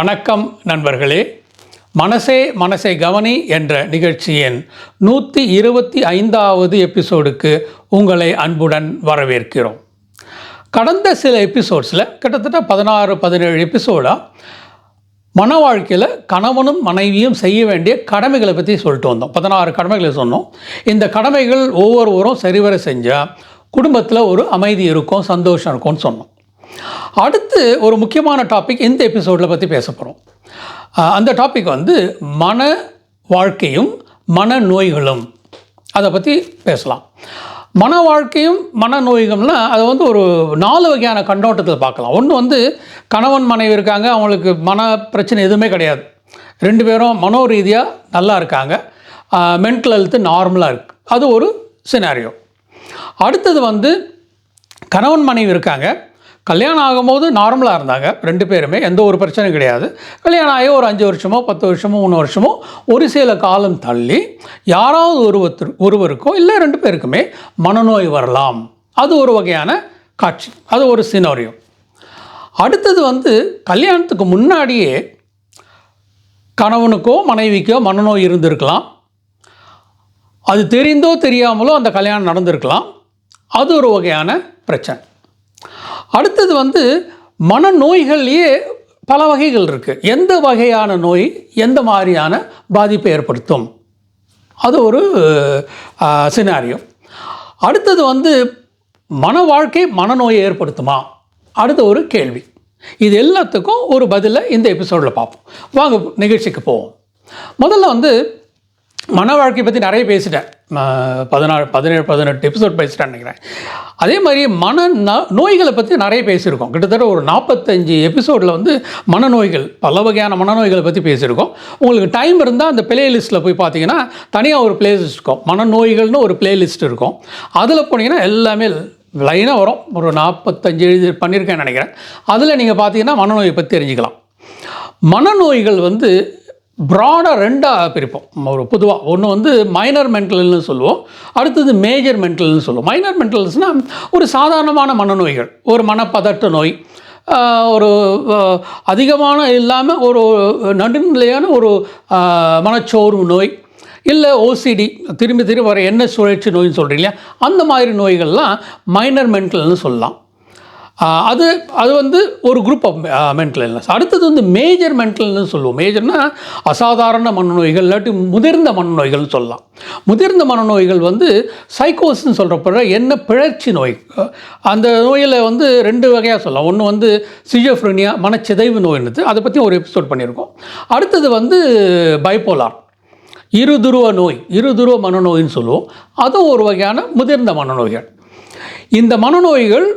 வணக்கம் நண்பர்களே. மனசே மனசை கவனி என்ற நிகழ்ச்சியின் நூற்றி இருபத்தி ஐந்தாவது எபிசோடுக்கு உங்களை அன்புடன் வரவேற்கிறோம். கடந்த சில எபிசோட்ஸில் கிட்டத்தட்ட பதினாறு பதினேழு எபிசோடாக மன வாழ்க்கையில் கணவனும் மனைவியும் செய்ய வேண்டிய கடமைகளை பற்றி சொல்லிட்டு வந்தோம். பதினாறு கடமைகளை சொன்னோம். இந்த கடமைகள் ஒவ்வொருவரும் சரிவர செஞ்சால் குடும்பத்தில் ஒரு அமைதி இருக்கும் சந்தோஷம் இருக்கும்னு சொன்னோம். அடுத்து ஒரு முக்கியமான டாபிக் இந்த எபிசோடில் பற்றி பேச போகிறோம் அந்த டாபிக் வந்து மன வாழ்க்கையும் மன நோய்களும். அதை பற்றி பேசலாம். மன வாழ்க்கையும் மன நோய்களும்னா அதை வந்து ஒரு நாலு வகையான கண்ணோட்டத்தில் பார்க்கலாம். ஒன்று வந்து கணவன் மனைவி இருக்காங்க அவங்களுக்கு மன பிரச்சனை எதுவுமே கிடையாது. ரெண்டு பேரும் மனோ ரீதியாக நல்லா இருக்காங்க. மென்டல் ஹெல்த்து நார்மலாக இருக்குது அது ஒரு சினாரியோ அடுத்தது வந்து கணவன் மனைவி இருக்காங்க கல்யாணம் ஆகும்போது நார்மலாக இருந்தாங்க. ரெண்டு பேருமே. எந்த ஒரு பிரச்சனையும் கிடையாது. கல்யாணம் ஆகி ஒரு அஞ்சு வருஷமோ பத்து வருஷமோ மூணு வருஷமோ ஒரு சில காலம் தள்ளி யாராவது ஒருவத்தர் ஒருவருக்கோ இல்லை ரெண்டு பேருக்குமே மனநோய் வரலாம். அது ஒரு வகையான காட்சி. அது ஒரு சினோரியம் அடுத்தது வந்து கல்யாணத்துக்கு முன்னாடியே கணவனுக்கோ மனைவிக்கோ மனநோய் இருந்திருக்கலாம். அது தெரிந்தோ தெரியாமலோ அந்த கல்யாணம் நடந்திருக்கலாம். அது ஒரு வகையான பிரச்சனை. அடுத்தது வந்து மனநோய்கள்லேயே பல வகைகள் இருக்குது எந்த வகையான நோய் எந்த மாதிரியான பாதிப்பை ஏற்படுத்தும்? அது ஒரு சினாரியோ அடுத்தது வந்து மன வாழ்க்கை மனநோயை ஏற்படுத்துமா? அடுத்த ஒரு கேள்வி. இது எல்லாத்துக்கும் ஒரு பதிலை இந்த எபிசோடில் பார்ப்போம். வாங்க நிகழ்ச்சிக்கு போவோம். முதல்ல வந்து மன வாழ்க்கை பற்றி நிறைய பேசிட்டேன். பதினாறு பதினேழு பதினெட்டு எபிசோட் பேசிட்டேன்னு நினைக்கிறேன். அதே மாதிரி மன ந- நோய்களை பற்றி நிறைய பேசியிருக்கோம். கிட்டத்தட்ட ஒரு நாற்பத்தஞ்சு எபிசோடில் வந்து மனநோய்கள் பல வகையான மனநோய்களை பற்றி பேசியிருக்கோம். உங்களுக்கு டைம் இருந்தால் அந்த பிளேலிஸ்ட்டில் போய் பார்த்தீங்கன்னா தனியாக ஒரு பிளேலிஸ்ட் இருக்கும். மனநோய்கள்னு ஒரு பிளேலிஸ்ட் இருக்கும். அதில் போனீங்கன்னா எல்லாமே லைனாக வரும். ஒரு நாற்பத்தஞ்சு எழுதி பண்ணியிருக்கேன்னு நினைக்கிறேன். அதில் நீங்கள் பார்த்தீங்கன்னா மனநோயை பற்றி தெரிஞ்சுக்கலாம். மனநோய்கள் வந்து ப்ராடாக ரெண்டாக பிரிப்போம். ஒரு பொதுவாக ஒன்று வந்து மைனர் மென்டல்னு சொல்லுவோம். அடுத்தது மேஜர் மென்டல்னு சொல்லுவோம். மைனர் மென்டல்ஸ்னால் ஒரு சாதாரணமான மனநோய்கள். ஒரு மனப்பதட்ட நோய். ஒரு அதிகமான இல்லாமல் ஒரு நடுநிலையான ஒரு மனச்சோர்வு நோய். இல்லை ஓசிடி திரும்பி திரும்பி வர என்ன சுழற்சி நோய்னு சொல்கிறீங்க அந்த மாதிரி நோய்கள்லாம் மைனர் மென்டல்னு சொல்லலாம். அது அது வந்து ஒரு குரூப் ஆஃப் மென்டல் இல்னஸ் அடுத்தது வந்து மேஜர் மென்டல்னு சொல்லுவோம். மேஜர்னால் அசாதாரண மனநோய்கள் இல்லாட்டி முதிர்ந்த மனநோய்கள்னு சொல்லலாம். முதிர்ந்த மனநோய்கள் வந்து சைக்கோஸ்ன்னு சொல்கிறப்ப என்ன பிழற்சி நோய்? அந்த நோயில் வந்து ரெண்டு வகையாக சொல்லலாம். ஒன்று வந்து சிஜோஃப்ரினியா மனச்சிதைவு நோய்னுது அதை பற்றி ஒரு எபிசோட் பண்ணியிருக்கோம். அடுத்தது வந்து பைப்போலார் இருதுருவ நோய் இருதுருவ மனநோயின்னு சொல்லுவோம். அதுவும் ஒரு வகையான முதிர்ந்த மனநோய்கள். இந்த மனநோய்கள்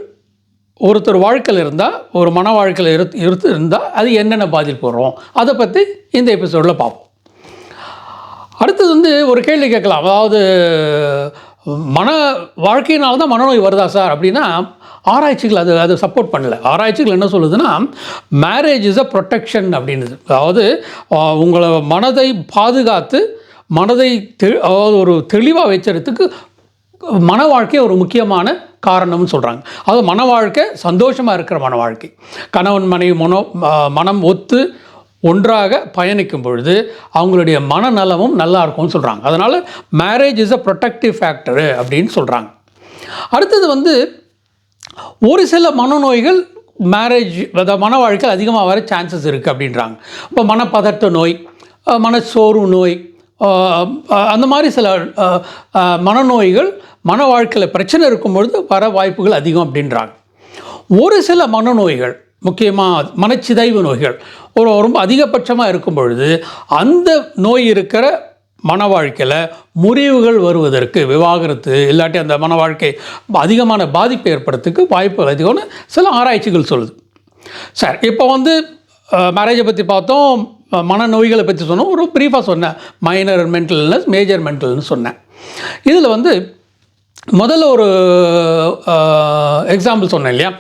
ஒருத்தர் வாழ்க்கையில் இருந்தால் ஒரு மன வாழ்க்கையில் இரு இருந்து இருந்தால் அது என்னென்ன பாதிப்பு வரும்? அதை பற்றி இந்த எபிசோடில் பார்ப்போம் அடுத்தது வந்து ஒரு கேள்வி கேட்கலாம். அதாவது மன வாழ்க்கையினால தான் மனநோய் வருதா சார்? அப்படின்னா ஆராய்ச்சிகள் அது அது சப்போர்ட் பண்ணல. ஆராய்ச்சிகள் என்ன சொல்லுதுன்னா மேரேஜ் இஸ் அ ப்ரொட்டெக்ஷன் அப்படின்னுது. அதாவது உங்களை மனதை பாதுகாத்து மனதை தெ அதாவது ஒரு தெளிவாக வச்சுறதுக்கு மன வாழ்க்கை ஒரு முக்கியமான காரணம்னு சொல்கிறாங்க அது மன வாழ்க்கை சந்தோஷமாக இருக்கிற மன வாழ்க்கை. கணவன் மனைவி மனோ மனம் ஒத்து ஒன்றாக பயணிக்கும் பொழுது அவங்களுடைய மனநலமும் நல்லா இருக்கும்னு சொல்கிறாங்க அதனால் marriage is a protective factor அப்படின்னு சொல்கிறாங்க அடுத்தது வந்து ஒரு சில மனநோய்கள் மேரேஜ் அதாவது மன வாழ்க்கையில் அதிகமாக வர சான்சஸ் இருக்குது அப்படின்றாங்க. இப்போ மனப்பதட்ட நோய் மன மனச்சோர்வு நோய் அந்த மாதிரி சில மனநோய்கள் மன வாழ்க்கையில் பிரச்சனை இருக்கும் பொழுது வர வாய்ப்புகள் அதிகம் அப்படின்றாங்க. ஒரு சில மனநோய்கள் முக்கியமாக மனச்சிதைவு நோய்கள் ஒரு ரொம்ப அதிகபட்சமாக இருக்கும் பொழுது அந்த நோய் இருக்கிற மன வாழ்க்கையில் முறிவுகள் வருவதற்கு விவாகரத்து இல்லாட்டி அந்த மன வாழ்க்கை அதிகமான பாதிப்பு ஏற்படுறதுக்கு வாய்ப்புகள் அதிகம்னு சில ஆராய்ச்சிகள் சொல்லுது. சார் இப்போ வந்து மேரேஜை பற்றி பார்த்தோம் மனநோய்களை பற்றி சொன்னோம். ஒரு ப்ரீஃபாக சொன்னேன். மைனர் மென்டல் இல்னஸ் மேஜர் மென்டல்னு சொன்னேன். இதில் வந்து முதல்ல ஒரு எக்ஸாம்பிள் சொன்னேன் இல்லையா?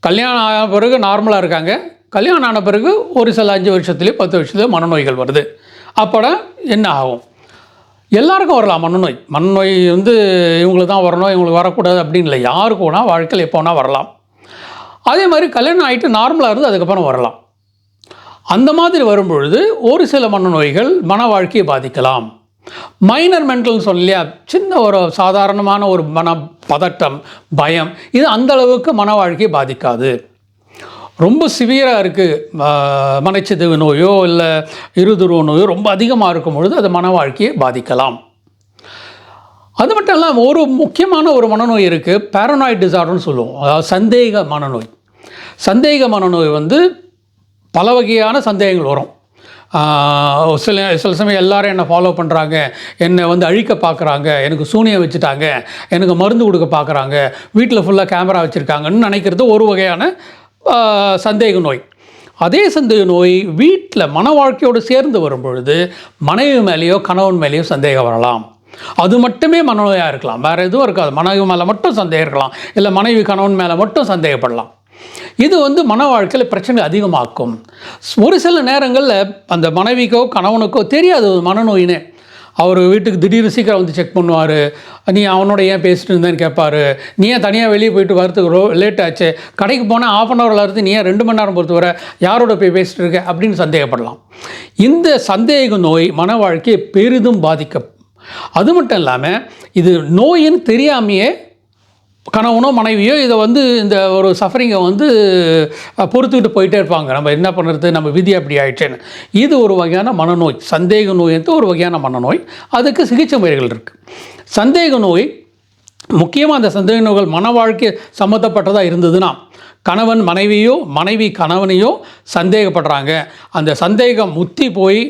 கல்யாணம் ஆன பிறகு நார்மலாக இருக்காங்க. கல்யாணம் ஆன பிறகு ஒரு சில அஞ்சு வருஷத்துலேயோ பத்து வருஷத்துலேயோ மனநோய்கள் வருது. அப்போனா என்ன ஆகும்? எல்லாருக்கும் வரலாம் மனநோய். மனநோய் வந்து இவங்களுக்கு தான் வரணும் இவங்களுக்கு வரக்கூடாது அப்படின்னு இல்லை. யாருக்கு வேணால் வாழ்க்கையில் எப்போ வேணால் வரலாம். அதே மாதிரி கல்யாணம் ஆகிட்டு நார்மலாக இருந்து அதுக்கப்புறம் வரலாம். அந்த மாதிரி வரும்பொழுது ஒரு சில மனநோய்கள் மன வாழ்க்கையை பாதிக்கலாம். மைனர் மென்டல்னு சொல்லலையா சின்ன ஒரு சாதாரணமான ஒரு மன பதட்டம் பயம் இது அந்த அளவுக்கு மன வாழ்க்கையை பாதிக்காது. ரொம்ப சிவியராக இருக்குது மனச்சிதைவு நோயோ இல்லை இருதுருவ நோயோ ரொம்ப அதிகமாக இருக்கும் பொழுது அது மன வாழ்க்கையை பாதிக்கலாம். அது மட்டும் இல்லாமல் ஒரு முக்கியமான ஒரு மனநோய் இருக்குது பேரனாய்ட் டிசார்டர்னு சொல்லுவோம். அதாவது சந்தேக மனநோய். சந்தேக மனநோய் வந்து பல வகையான சந்தேகங்கள் வரும். சில சில சமயம் எல்லாரும் என்னை ஃபாலோ பண்ணுறாங்க என்னை வந்து அழிக்க பார்க்குறாங்க எனக்கு சூனியம் வச்சுட்டாங்க. எனக்கு மருந்து கொடுக்க பார்க்குறாங்க வீட்டில் ஃபுல்லாக கேமரா வச்சுருக்காங்கன்னு நினைக்கிறது ஒரு வகையான சந்தேக நோய். அதே சந்தேக நோய் வீட்டில் மன வாழ்க்கையோடு சேர்ந்து வரும் பொழுது மனைவி மேலேயோ கணவன் மேலேயோ சந்தேகம் வரலாம். அது மட்டுமே மனநோயாக இருக்கலாம். வேறு எதுவும் இருக்காது. மனைவி மேலே மட்டும் சந்தேகம் இருக்கலாம். இல்லை மனைவி கணவன் மேலே மட்டும் சந்தேகப்படலாம். இது வந்து மன வாழ்க்கையில் பிரச்சனை அதிகமாக்கும். ஒரு சில நேரங்களில் அந்த மனைவிக்கோ கணவனுக்கோ தெரியாது ஒரு மனநோயின்னு அவர் வீட்டுக்கு திடீர்னு சீக்கிரம் வந்து செக் பண்ணுவார். நீ அவனோட ஏன் பேசிட்டு இருந்தேன்னு கேட்பாரு நீ ஏன் தனியாக வெளியே போயிட்டு வரத்துக்கு ரோ லேட் ஆச்சு? கடைக்கு போனால் ஆஃப் அன் ஹவரில் இருந்து நீ ஏன் ரெண்டு மணி நேரம் பொறுத்து வர யாரோட போய் பேசிட்டு இருக்க? அப்படின்னு சந்தேகப்படலாம். இந்த சந்தேக நோய் மன வாழ்க்கையை பெரிதும் பாதிக்க அது மட்டும் இல்லாமல் இது நோயின்னு தெரியாமையே கணவனோ மனைவியோ இதை வந்து இந்த ஒரு சஃபரிங்கை வந்து பொறுத்துக்கிட்டு போயிட்டே இருப்பாங்க. நம்ம என்ன பண்ணுறது நம்ம விதி அப்படி ஆயிடுச்சேன்னு. இது ஒரு வகையான மனநோய். சந்தேக நோய்ன்றது ஒரு வகையான மனநோய். அதுக்கு சிகிச்சை முறைகள் இருக்குது சந்தேக நோய் முக்கியமாக அந்த சந்தேக நோய்கள் மன வாழ்க்கை சம்மந்தப்பட்டதாக இருந்ததுன்னா கணவன் மனைவியோ மனைவி கணவனையோ சந்தேகப்படுறாங்க. அந்த சந்தேகம் முத்தி போய்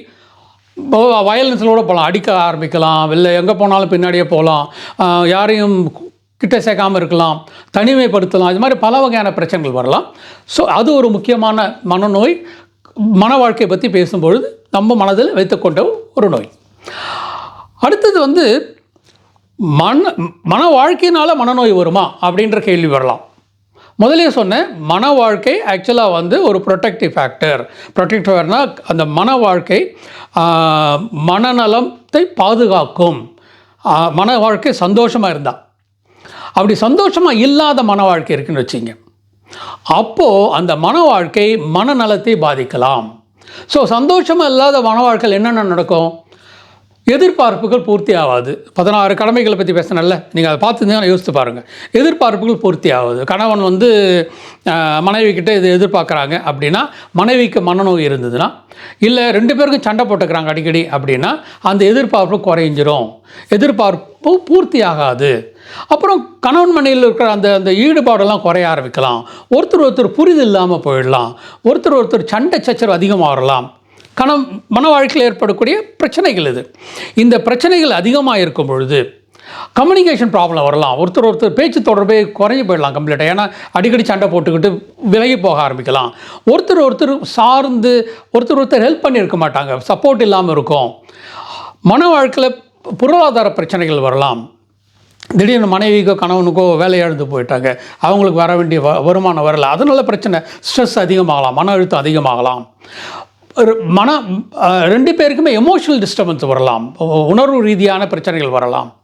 வயலன்ஸிலோட போகலாம். அடிக்க ஆரம்பிக்கலாம். இல்லை எங்கே போனாலும் பின்னாடியே போகலாம். யாரையும் கிட்ட சேர்க்காமல் இருக்கலாம் தனிமைப்படுத்தலாம் இது மாதிரி பல வகையான பிரச்சனைகள் வரலாம். ஸோ அது ஒரு முக்கியமான மனநோய். மன வாழ்க்கையை பற்றி பேசும்பொழுது நம்ம மனதில் வைத்துக்கொண்ட ஒரு நோய். அடுத்தது வந்து மன மன வாழ்க்கையினால் மனநோய் வருமா அப்படின்ற கேள்வி வரலாம். முதலே சொன்னேன் மன வாழ்க்கை ஆக்சுவலாக வந்து ஒரு ப்ரொடெக்டிவ் ஃபேக்டர் ப்ரொடெக்டிவ்னா அந்த மன வாழ்க்கை மனநலத்தை பாதுகாக்கும். மன வாழ்க்கை சந்தோஷமாக இருந்தால் அப்படி சந்தோஷமாக இல்லாத மன வாழ்க்கை இருக்குன்னு வச்சிங்க. அப்போது அந்த மன வாழ்க்கை மனநலத்தை பாதிக்கலாம். ஸோ சந்தோஷமாக இல்லாத மன வாழ்க்கையில் என்னென்ன நடக்கும்? எதிர்பார்ப்புகள் பூர்த்தி ஆகாது. பதினாறு கடமைகளை பற்றி பேசினல்ல நீங்கள் அதை பார்த்துருந்தீங்கன்னா யோசித்து பாருங்கள் எதிர்பார்ப்புகள் பூர்த்தி ஆகாது. கணவன் வந்து மனைவி கிட்ட இது எதிர்பார்க்குறாங்க அப்படின்னா மனைவிக்கு மனநோய் இருந்ததுன்னா இல்லை ரெண்டு பேருக்கும் சண்டை போட்டுக்கிறாங்க அடிக்கடி அப்படின்னா அந்த எதிர்பார்ப்பு குறைஞ்சிரும். எதிர்பார்ப்பு பூர்த்தி ஆகாது. அப்புறம் கணவன் மனையில் இருக்கிற அந்த அந்த ஈடுபாடெல்லாம் குறைய ஆரம்பிக்கலாம். ஒருத்தர் ஒருத்தர் புரிதல் இல்லாமல் போயிடலாம். ஒருத்தர் ஒருத்தர் சண்டை சச்சரவு அதிகமாக வரலாம். கணம் மன வாழ்க்கையில் ஏற்படக்கூடிய பிரச்சனைகள் இது. இந்த பிரச்சனைகள் அதிகமாக இருக்கும் பொழுது கம்யூனிகேஷன் ப்ராப்ளம் வரலாம். ஒருத்தர் ஒருத்தர் பேச்சு தொடர்பே குறைஞ்சி போயிடலாம் கம்ப்ளீட்டாக ஏன்னா அடிக்கடி சண்டை போட்டுக்கிட்டு விலகி போக ஆரம்பிக்கலாம். ஒருத்தர் ஒருத்தர் சார்ந்து ஒருத்தர் ஒருத்தர் ஹெல்ப் பண்ணியிருக்க மாட்டாங்க. சப்போர்ட் இல்லாமல் இருக்கும். மன வாழ்க்கையில் பொருளாதார பிரச்சனைகள் வரலாம். திடீர்னு மனைவிக்கோ கணவனுக்கோ வேலை இழந்து போயிட்டாங்க. அவங்களுக்கு வர வேண்டிய வ வருமானம் வரல. அதனால பிரச்சனை ஸ்ட்ரெஸ் அதிகமாகலாம் மன அழுத்தம் அதிகமாகலாம். ஒரு மன ரெண்டு பேருக்குமே எமோஷனல் டிஸ்டர்பன்ஸ் வரலாம். உணர்வு ரீதியான பிரச்சனைகள் வரலாம்.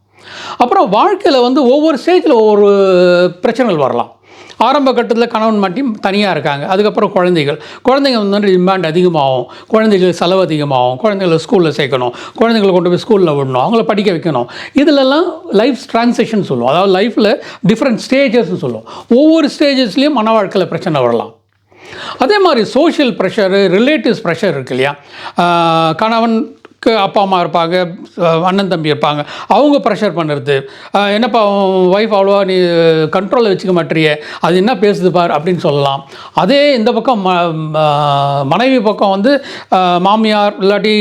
அப்புறம் வாழ்க்கையில் வந்து ஒவ்வொரு ஸ்டேஜில் ஒவ்வொரு பிரச்சனைகள் வரலாம். ஆரம்ப கட்டத்தில் கணவன் மட்டும் தனியாக இருக்காங்க. அதுக்கப்புறம் குழந்தைகள். குழந்தைங்க வந்து டிமாண்ட் அதிகமாகும். குழந்தைகளுக்கு செலவு அதிகமாகும். குழந்தைகளை ஸ்கூலில் சேர்க்கணும். குழந்தைங்களை கொண்டு போய் ஸ்கூலில் விடணும். அவங்கள படிக்க வைக்கணும். இதிலெல்லாம் லைஃப் ட்ரான்சேக்ஷன் சொல்லுவோம் அதாவது லைஃப்பில் டிஃப்ரெண்ட் ஸ்டேஜஸ்ன்னு சொல்லுவோம் ஒவ்வொரு ஸ்டேஜஸ்லேயும் மன வாழ்க்கையில் பிரச்சனை வரலாம். அதே மாதிரி சோஷியல் ப்ரெஷரு ரிலேட்டிவ்ஸ் ப்ரெஷர் இருக்கு இல்லையா? கணவன் அப்பா அம்மா இருப்பாங்க அண்ணன் தம்பி இருப்பாங்க. அவங்க ப்ரெஷர் பண்ணுறது. என்னப்பா ஒய்ஃப் அவ்வளோவா நீ கண்ட்ரோலில் வச்சுக்க மாட்டியே அது என்ன பேசுது பார் அப்படின்னு சொல்லலாம். அதே இந்த பக்கம் ம மனைவி பக்கம் வந்து மாமியார் இல்லாட்டி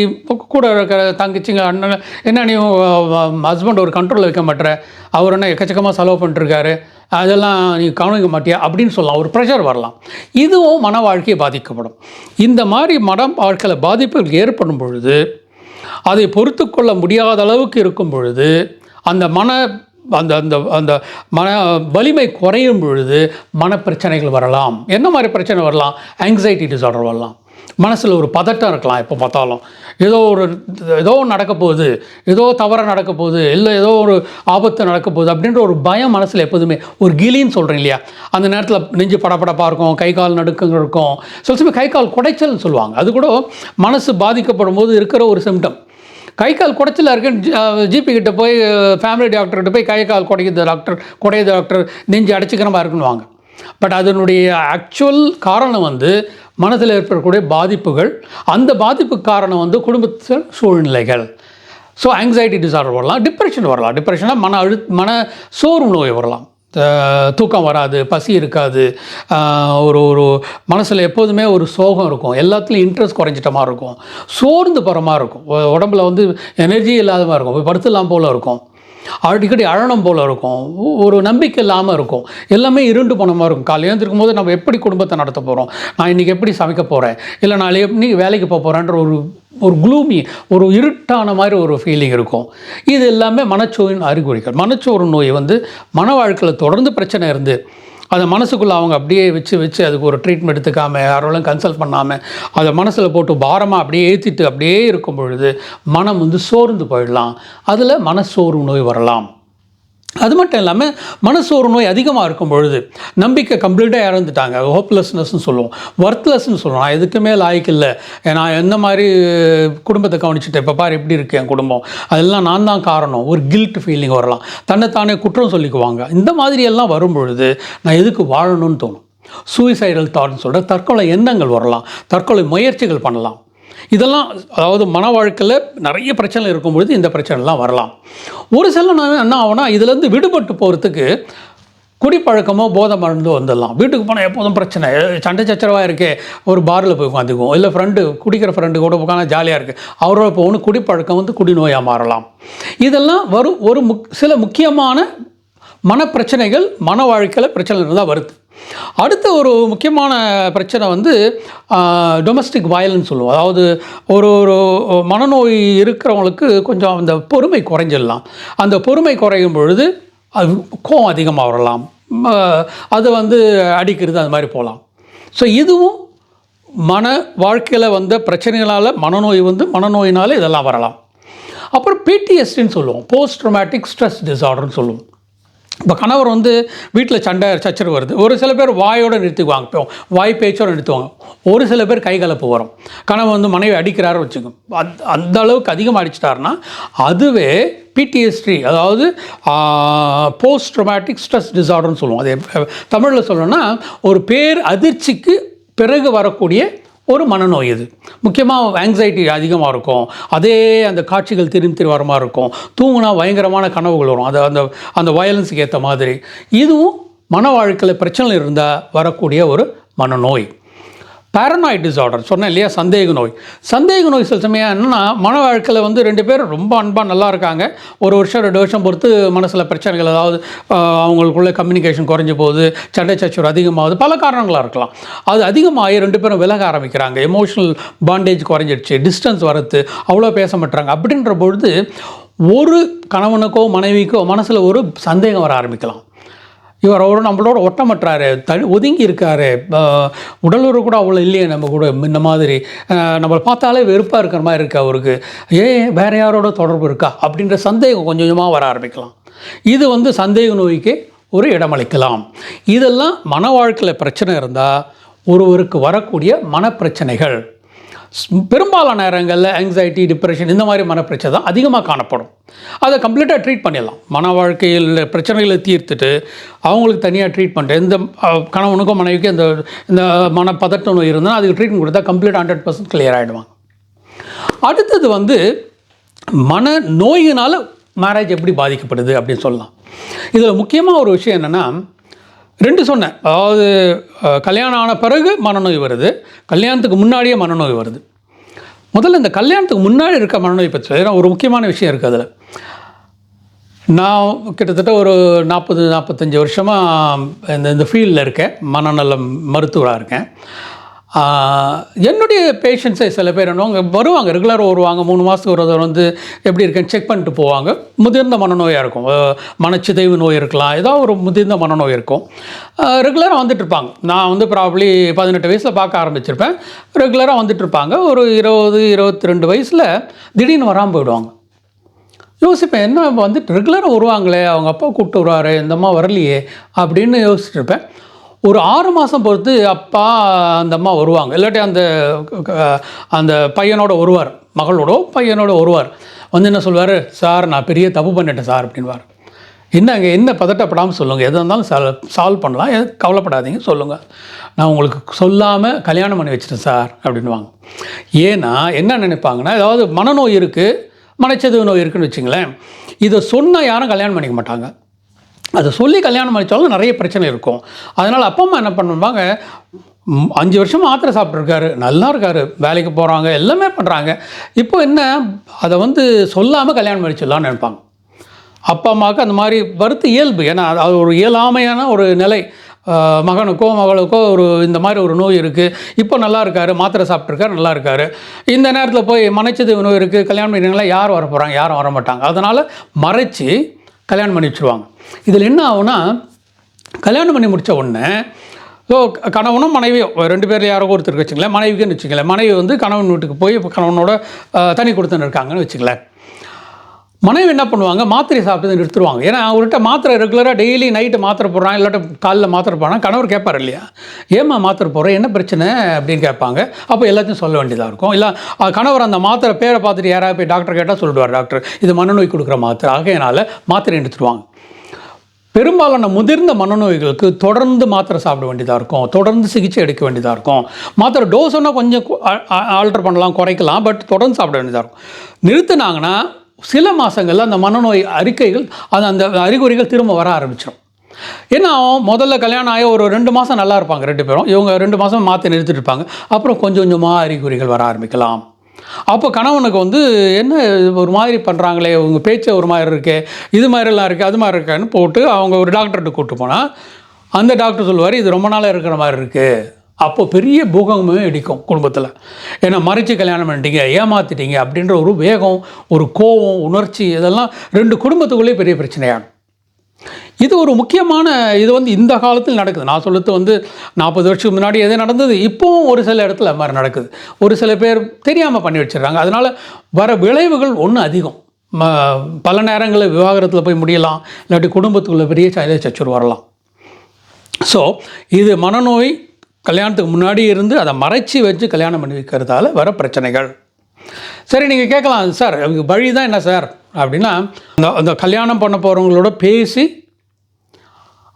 கூட இருக்கிற தங்கச்சிங்க அண்ணன் என்ன நீ ஹஸ்பண்ட் ஒரு கண்ட்ரோலில் வைக்க மாட்டேற அவர் என்ன எக்கச்சக்கமாக செலவு பண்ணிட்டுருக்காரு அதெல்லாம் நீ கவனிக்க மாட்டியா அப்படின்னு சொல்லலாம். ஒரு ப்ரெஷர் வரலாம். இதுவும் மன வாழ்க்கையை பாதிக்கப்படும். இந்த மாதிரி மன வாழ்க்கையில் பாதிப்புகள் ஏற்படும் பொழுது அதை பொறுத்து கொள்ள முடியாத அளவுக்கு இருக்கும் பொழுது அந்த மன அந்த அந்த அந்த மன வலிமை குறையும் பொழுது மனப்பிரச்சனைகள் வரலாம். என்ன மாதிரி பிரச்சனை வரலாம்? ஆங்ஸைட்டி டிசார்டர் வரலாம். மனசில் ஒரு பதட்டம் இருக்கலாம் எப்போ பார்த்தாலும். ஏதோ ஒரு ஏதோ ஒன்று நடக்க போகுது. ஏதோ தவறாக நடக்க போகுது. இல்லை ஏதோ ஒரு ஆபத்து நடக்க போகுது அப்படின்ற ஒரு பயம் மனசில் எப்போதுமே ஒரு கிளின்னு சொல்கிறேன் இல்லையா? அந்த நேரத்தில் நெஞ்சு படபடப்பாக இருக்கும் கை கால் நடுக்கங்கள் இருக்கும். சில சமயம் கை கால் குடைச்சல்னு சொல்லுவாங்க. அது கூட மனசு பாதிக்கப்படும் போது இருக்கிற ஒரு சிம்டம் கை கால் குடைச்சல இருக்குன்னு ஜிபி கிட்ட போய் ஃபேமிலி டாக்டர்கிட்ட போய் கை கால் குடைக்குது டாக்டர் குடையுது டாக்டர் நெஞ்சு அடைச்சிக்கிறமா இருக்குன்னு வாங்க பட் அதனுடைய ஆக்சுவல் காரணம் வந்து மனதில் ஏற்படக்கூடிய பாதிப்புகள். அந்த பாதிப்புக்கு காரணம் வந்து குடும்பத்தில் சூழ்நிலைகள். ஸோ ஆங்ஸைட்டி டிசார்டர் வரலாம் டிப்ரெஷன் வரலாம். டிப்ரெஷனாக மன அழு மன சோர்வு நோய் வரலாம். தூக்கம் வராது பசி இருக்காது. ஒரு ஒரு மனசில் எப்போதுமே ஒரு சோகம் இருக்கும். எல்லாத்துலேயும் இன்ட்ரெஸ்ட் குறைஞ்சிட்ட மாதிரி இருக்கும். சோர்ந்து போகிற மாதிரி இருக்கும். உடம்புல வந்து எனர்ஜி இல்லாத மாதிரி இருக்கும். போய் படுத்துலாம் போல் இருக்கும். அடிக்கடி அழனம் போல் இருக்கும். ஒரு நம்பிக்கை இல்லாமல் இருக்கும். எல்லாமே இருண்டு போன மாதிரி இருக்கும். காலையில் எழுந்திருக்கும் போது நம்ம எப்படி குடும்பத்தை நடத்த போகிறோம் நான் இன்றைக்கி எப்படி சமைக்க போகிறேன் இல்லை நாளைக்கு எப்படி வேலைக்கு போக போகிறேன்ற ஒரு ஒரு குளூமி ஒரு இருட்டான மாதிரி ஒரு ஃபீலிங் இருக்கும். இது எல்லாமே மனச்சோரின் அறிகுறிகள். மனச்சோறு நோய் வந்து மன வாழ்க்கையில் தொடர்ந்து பிரச்சனை இருந்து அதை மனசுக்குள்ளே அவங்க அப்படியே வச்சு வச்சு அதுக்கு ஒரு ட்ரீட்மெண்ட் எடுத்துக்காமல் யாரோலாம் கன்சல்ட் பண்ணாமல் அதை மனசில் போட்டு பாரமாக அப்படியே ஏற்றிட்டு அப்படியே இருக்கும் பொழுது மனம் வந்து சோர்ந்து போயிடலாம். அதில் மனசோர்வு நோய் வரலாம். அது மட்டும் இல்லாமல் மனசு ஒரு நோய் அதிகமாக இருக்கும் பொழுது நம்பிக்கை கம்ப்ளீட்டாக இறந்துட்டாங்க. ஹோப்லெஸ்னஸ்னு சொல்லுவோம். ஒர்த்லெஸ்ன்னு சொல்லுவோம். நான் எதுக்குமே லாய்க்கு இல்லை. நான் எந்த மாதிரி குடும்பத்தை கவனிச்சுட்டேன் இப்போ பாரு எப்படி இருக்கு என் குடும்பம். அதெல்லாம் நான் தான் காரணம். ஒரு கில்ட் ஃபீலிங் வரலாம். தன்னைத்தானே குற்றம் சொல்லிக்குவாங்க. இந்த மாதிரி எல்லாம் வரும் பொழுது நான் எதுக்கு வாழணும்னு தோணும். சூசைடல் தாட்னு சொல்கிற தற்கொலை எண்ணங்கள் வரலாம். தற்கொலை முயற்சிகள் பண்ணலாம். இதெல்லாம் அதாவது மன வாழ்க்கையில் நிறைய பிரச்சனை இருக்கும் பொழுது இந்த பிரச்சனைலாம் வரலாம். ஒரு சில நான் என்ன ஆகும்னா இதுலேருந்து விடுபட்டு போகிறதுக்கு குடிப்பழக்கமோ போதை மருந்து வந்துடலாம். வீட்டுக்கு போனால் எப்போதும் பிரச்சனை. சண்டை சச்சரவாக இருக்கே ஒரு பாரில் போய் உட்காந்துக்குவோம் இல்லை ஃப்ரெண்டு குடிக்கிற ஃப்ரெண்டு கூட உட்காந்து ஜாலியாக இருக்குது அவரோட போகணும் குடிப்பழக்கம் வந்து குடிநோயாக மாறலாம். இதெல்லாம் வரும் ஒரு முக் சில முக்கியமான மனப்பிரச்சனைகள் மன வாழ்க்கையில் பிரச்சனை இருந்தால் வருது. அடுத்த ஒரு முக்கியமான பிரச்சனை வந்து டொமஸ்டிக் வயலன்ஸ் சொல்லுவோம். அதாவது ஒரு ஒரு மனநோய் இருக்கிறவங்களுக்கு கொஞ்சம் அந்த பொறுமை குறைஞ்சிடலாம். அந்த பொறுமை குறையும் பொழுது அது கோவம் அதிகமாக வரலாம். அது வந்து அடிக்கிறது அது மாதிரி போகலாம். ஸோ இதுவும் மன வாழ்க்கையில் வந்த பிரச்சனைகளால் மனநோய் வந்து மனநோயினால் இதெல்லாம் வரலாம். அப்புறம் பிடிஎஸ்டின்னு சொல்லுவோம். போஸ்ட் ட்ரொமேட்டிக் ஸ்ட்ரெஸ் டிசார்டர்னு சொல்லுவோம். இப்போ கணவர் வந்து வீட்டில் சண்டை சச்சரவு வருது. ஒரு சில பேர் வாயோடு நிறுத்திக்குவாங்க. இப்போ வாய் பேச்சோடு நிறுத்துவாங்க. ஒரு சில பேர் கைகலப்பு வரும். கணவர் வந்து மனைவி அடிக்கிறாரு வச்சுக்கோ அந் அந்த அளவுக்கு அதிகமாக அடிச்சிட்டாருன்னா அதுவே பிடிஎஸ்டி அதாவது போஸ்ட் ட்ரோமேட்டிக் ஸ்ட்ரெஸ் டிசார்டர்னு சொல்லுவோம். அது தமிழில் சொல்லணும்னா ஒரு பேர் அதிர்ச்சிக்கு பிறகு வரக்கூடிய ஒரு மனநோய் இது. முக்கியமாக ஆங்ஸைட்டி அதிகமாக இருக்கும். அதே அந்த காட்சிகள் திரும்பி திரும்ப வர மாதிரி இருக்கும். தூங்குனா பயங்கரமான கனவுகள் வரும். அது அந்த அந்த வயலன்ஸுக்கு ஏற்ற மாதிரி. இதுவும் மன வாழ்க்கையில் பிரச்சனை இருந்தால் வரக்கூடிய ஒரு மனநோய். பேரனாய்ட் டிசார்டர் சொன்னேன் இல்லையா? சந்தேக நோய். சந்தேக நோய் சில சமயம் என்னென்னா மன வாழ்க்கையில் வந்து ரெண்டு பேரும் ரொம்ப அன்பாக நல்லா இருக்காங்க. ஒரு வருஷம் ரெண்டு வருஷம் பொறுத்து மனசில் பிரச்சனைகள் அதாவது அவங்களுக்குள்ளே கம்யூனிகேஷன் குறைஞ்சி போகுது சண்டை சச்சுவர் அதிகமாகுது பல காரணங்களாக இருக்கலாம். அது அதிகமாகி ரெண்டு பேரும் விலக ஆரம்பிக்கிறாங்க. எமோஷனல் பாண்டேஜ் குறைஞ்சிடுச்சு டிஸ்டன்ஸ் வரது அவ்வளோ பேச மாட்டுறாங்க அப்படின்ற பொழுது ஒரு கணவனுக்கோ மனைவிக்கோ மனசில் ஒரு சந்தேகம் வர ஆரம்பிக்கலாம். இவர் அவர் நம்மளோட ஒட்டமற்றாரு தனி ஒதுங்கி இருக்காரு உடலுறவு கூட அவ்வளோ இல்லையே நம்ம கூட இந்த மாதிரி. நம்மளை பார்த்தாலே வெறுப்பாக இருக்கிற மாதிரி இருக்கு அவருக்கு. ஏன் வேறு யாரோட தொடர்பு இருக்கா? அப்படின்ற சந்தேகம் கொஞ்சம் கொஞ்சமாக வர ஆரம்பிக்கலாம். இது வந்து சந்தேக நோய்க்கு ஒரு இடமளிக்கலாம். இதெல்லாம் மன வாழ்க்கையில் பிரச்சனை இருந்தால் ஒருவருக்கு வரக்கூடிய மனப்பிரச்சனைகள். பெரும்பாலான நேரங்களில் ஆங்ஸைட்டி டிப்ரெஷன் இந்த மாதிரி மனப்பிரச்சனை தான் அதிகமாக காணப்படும். அதை கம்ப்ளீட்டாக ட்ரீட் பண்ணிடலாம். மன வாழ்க்கையில் பிரச்சனைகளை தீர்த்துட்டு அவங்களுக்கு தனியாக ட்ரீட்மெண்ட் எந்த கணவனுக்கும் மனைவிக்கும் இந்த இந்த மன நோய் இருந்தால் அதுக்கு ட்ரீட்மெண்ட் கொடுத்தா கம்ப்ளீட் ஹண்ட்ரட் பர்சன்ட் கிளியர் ஆகிடுவாங்க அடுத்தது வந்து மன நோயினால் மேரேஜ் எப்படி பாதிக்கப்படுது அப்படின்னு சொல்லலாம். இதில் முக்கியமாக ஒரு விஷயம் என்னென்னா ரெண்டு சொன்னேன். அதாவது கல்யாணம் ஆன பிறகு மனநோய் வருது கல்யாணத்துக்கு முன்னாடியே மனநோய் வருது. முதல்ல இந்த கல்யாணத்துக்கு முன்னாடி இருக்க மனநோய் பற்றி ஏன்னா ஒரு முக்கியமான விஷயம் இருக்குது அதில். நான் கிட்டத்தட்ட ஒரு நாற்பது நாற்பத்தஞ்சு வருஷமாக இந்த இந்த ஃபீல்டில் இருக்கேன். மனநலம் மருத்துவராக இருக்கேன். என்னுடைய பேஷண்ட்ஸே சில பேர் என்னவங்க வருவாங்க ரெகுலராக வருவாங்க மூணு மாதத்துக்கு ஒரு தடவை வந்து எப்படி இருக்குன்னு செக் பண்ணிட்டு போவாங்க. முதிர்ந்த மனநோயாக இருக்கும். மனச்சிதைவு நோய் இருக்கலாம். ஏதாவது ஒரு முதிர்ந்த மனநோய் இருக்கும். ரெகுலராக வந்துட்டு இருப்பாங்க. நான் வந்து ப்ராப்ளி பதினெட்டு வயசில் பார்க்க ஆரம்பிச்சிருப்பேன். ரெகுலராக வந்துட்டு இருப்பாங்க. ஒரு இருபது இருபத்தி ரெண்டு வயசில் திடீர்னு வராமல் போயிடுவாங்க. யோசிப்பேன் என்ன வந்துட்டு ரெகுலராக வருவாங்களே? அவங்க அப்பா கூப்பிட்டு வருவார்? இந்த அம்மா வரலையே? அப்படின்னு யோசிச்சுட்டு இருப்பேன். ஒரு ஆறு மாதம் பொறுத்து அப்பா அந்த அம்மா வருவாங்க. இல்லாட்டி அந்த அந்த பையனோட வருவார் மகளோட பையனோட வருவார் வந்து என்ன சொல்வார்? சார் நான் பெரிய தப்பு பண்ணிட்டேன் சார் அப்படின்வார் என்னங்க என்ன பதட்டப்படாமல் சொல்லுங்கள் எதாக இருந்தாலும் சால் சால்வ் பண்ணலாம். எது கவலைப்படாதீங்க சொல்லுங்கள் நான் உங்களுக்கு சொல்லாமல் கல்யாணம் பண்ணி வச்சிட்டேன் சார் அப்படின்வாங்க ஏன்னா என்ன நினைப்பாங்கன்னா ஏதாவது மனநோய் இருக்குது மனச்சதுவு நோய் இருக்குதுன்னு வச்சுங்களேன். இதை சொன்னால் யாரும் கல்யாணம் பண்ணிக்க மாட்டாங்க. அதை சொல்லி கல்யாணம் பண்ணிச்சாலும் நிறைய பிரச்சனை இருக்கும். அதனால் அப்பா அம்மா என்ன பண்ணுவாங்க அஞ்சு வருஷம் மாத்திரை சாப்பிட்ருக்காரு நல்லா இருக்காரு வேலைக்கு போகிறாங்க எல்லாமே பண்ணுறாங்க இப்போ என்ன அதை வந்து சொல்லாமல் கல்யாணம் பண்ணிச்சிடலாம்னு நினைப்பாங்க. அப்பா அம்மாவுக்கு அந்த மாதிரி வருத்து இயல்பு. ஏன்னா அது ஒரு இயலாமையான ஒரு நிலை. மகனுக்கோ மகளுக்கோ ஒரு இந்த மாதிரி ஒரு நோய் இருக்குது இப்போ நல்லா இருக்காரு மாத்திரை சாப்பிட்ருக்காரு நல்லா இருக்காரு. இந்த நேரத்தில் போய் மனைச்சது நோய் இருக்குது கல்யாணம் பண்ணிங்களா யார் வர போகிறாங்க யாரும் வர மாட்டாங்க அதனால் மறைச்சி கல்யாணம் பண்ணி வச்சுருவாங்க. இதில் என்ன ஆகும்னா கல்யாணம் பண்ணி முடித்த உடனே ஸோ கணவனும் மனைவியும் ரெண்டு பேரில் யாரோ ஒருத்தருக்கு வச்சுங்களேன் மனைவிக்குன்னு வச்சுக்கங்களேன் மனைவி வந்து கணவன் வீட்டுக்கு போய் இப்போ கணவனோட தனி கொடுத்துன்னு இருக்காங்கன்னு வச்சுக்கலேன் மனைவி என்ன பண்ணுவாங்க? மாத்திரை சாப்பிட்டு நிறுத்துருவாங்க ஏன்னா அவர்கிட்ட மாத்திரை ரெகுலராக டெய்லி நைட்டு மாத்திரை போடுறான் இல்லாட்ட காலைல மாத்திரை போடுறான். கணவர் கேட்பார் இல்லையா? ஏம்மா மாத்திரை போடுறேன் என்ன பிரச்சனை? அப்படின்னு கேட்பாங்க. அப்போ எல்லாத்தையும் சொல்ல வேண்டியதாக இருக்கும். இல்லை கணவர் அந்த மாத்திரை பேரை பார்த்துட்டு யாராவது போய் டாக்டர் கேட்டால் சொல்லிடுவார் டாக்டர் இது மனநோய் கொடுக்குற மாத்திரை. ஆகையினால மாத்திரை எடுத்துருவாங்க பெரும்பாலான முதிர்ந்த மனநோய்களுக்கு தொடர்ந்து மாத்திரை சாப்பிட வேண்டியதாக இருக்கும். தொடர்ந்து சிகிச்சை எடுக்க வேண்டியதாக இருக்கும். மாத்திரை டோஸ்னா கொஞ்சம் ஆல்டர் பண்ணலாம் குறைக்கலாம் பட் தொடர்ந்து சாப்பிட வேண்டியதாக இருக்கும். நிறுத்தினாங்கன்னா சில மாதங்களில் அந்த மனநோய் அறிக்கைகள் அது அந்த அறிகுறிகள் திரும்ப வர ஆரம்பிச்சிடும் ஏன்னா முதல்ல கல்யாணம் ஆகி ஒரு ரெண்டு மாதம் நல்லா இருப்பாங்க ரெண்டு பேரும். இவங்க ரெண்டு மாதம் மாற்றி நிறுத்திட்டு இருப்பாங்க. அப்புறம் கொஞ்சம் கொஞ்சமாக அறிகுறிகள் வர ஆரம்பிக்கலாம். அப்போ கணவனுக்கு வந்து என்ன ஒரு மாதிரி பண்ணுறாங்களே உங்கள் பேச்சு ஒரு மாதிரி இருக்குது இது மாதிரிலாம் இருக்குது அது மாதிரி இருக்கான்னு போட்டு அவங்க ஒரு டாக்டர்கிட்ட கூப்பிட்டு போனால் அந்த டாக்டர் சொல்லுவார் இது ரொம்ப நாளாக இருக்கிற மாதிரி இருக்குது அப்போ பெரிய பூகம்பமே இடிக்கும் குடும்பத்தில். ஏன்னா மறைச்சு கல்யாணம் பண்ணிட்டீங்க ஏமாத்திட்டீங்க அப்படின்ற ஒரு வேகம் ஒரு கோபம் உணர்ச்சி இதெல்லாம் ரெண்டு குடும்பத்துக்குள்ளேயே பெரிய பிரச்சனையாகும். இது ஒரு முக்கியமான இது வந்து இந்த காலத்தில் நடக்குது. நான் சொல்லுறது வந்து நாற்பது வருஷத்துக்கு முன்னாடி எது நடந்தது இப்போவும் ஒரு சில இடத்துல அது மாதிரி நடக்குது. ஒரு சில பேர் தெரியாமல் பண்ணி வச்சிடுறாங்க. அதனால் வர விளைவுகள் ஒன்று அதிகம். ம பல நேரங்களில் விவாகரத்தில் போய் முடியலாம் இல்லாட்டி குடும்பத்துக்குள்ள பெரிய சைதை சச்சுரு வரலாம். ஸோ இது மனநோய் கல்யாணத்துக்கு முன்னாடி இருந்து அதை மறைச்சி வச்சு கல்யாணம் பண்ணி வைக்கிறதால வர பிரச்சனைகள். சரி நீங்கள் கேட்கலாம். சார் வழி தான் என்ன சார்? அப்படின்னா அந்த அந்த கல்யாணம் பண்ண போகிறவங்களோட பேசி